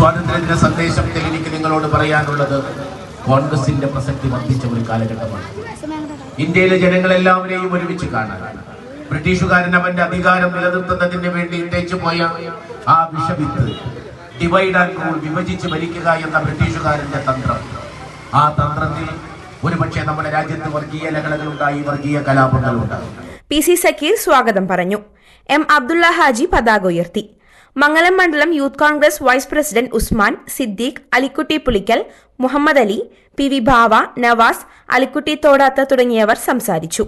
ഈ സന്ദേശം എനിക്ക് നിങ്ങളോട് പറയാനുള്ളത് കോൺഗ്രസിന്റെ പ്രസക്തി വർദ്ധിച്ച ഒരു കാലഘട്ടമാണ്. ഇന്ത്യയിലെ ജനങ്ങളെല്ലാവരെയും ഒരുമിച്ച് കാണാൻ. ബ്രിട്ടീഷുകാരൻ അവന്റെ അധികാരം നിലനിർത്തുന്നതിന് വേണ്ടി ഇട്ടേച്ചു പോയ ആ വിഷവിത്ത് ഡിവൈഡ് ആൻഡ് റൂൾ വിഭജിച്ച് ഭരിക്കുക എന്ന ബ്രിട്ടീഷുകാരന്റെ തന്ത്രം. ആ തന്ത്രത്തിൽ ഒരുപക്ഷെ നമ്മുടെ രാജ്യത്ത് വർഗീയ ലഹളകളുണ്ടായി വർഗീയ കലാപങ്ങളുണ്ടായി. പി സി സക്കീർ സ്വാഗതം പറഞ്ഞു. എം അബ്ദുള്ള ഹാജി പതാക ഉയർത്തി. മംഗലം മണ്ഡലം youth Congress vice president Usman Siddique Alikutty Pulikkal Muhammad Ali P V ഭാവ നവാസ് അലിക്കുട്ടി തോടാത്ത തുടങ്ങിയവർ സംസാരിച്ചു.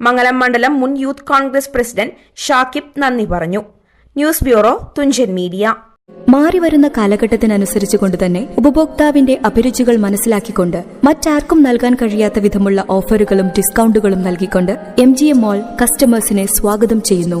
മംഗലം മണ്ഡലം മുൻ യൂത്ത് കോൺഗ്രസ് പ്രസിഡന്റ് ഷാക്കിബ് നന്ദി പറഞ്ഞു. News bureau Thunchan media. മാറിവരുന്ന കാലഘട്ടത്തിനനുസരിച്ചുകൊണ്ട് തന്നെ ഉപഭോക്താവിന്റെ അഭിരുചികൾ മനസ്സിലാക്കിക്കൊണ്ട് മറ്റാർക്കും നൽകാൻ കഴിയാത്ത വിധമുള്ള ഓഫറുകളും ഡിസ്കൌണ്ടുകളും നൽകിക്കൊണ്ട് എം ജി എം മോൾ കസ്റ്റമേഴ്സിനെ സ്വാഗതം ചെയ്യുന്നു.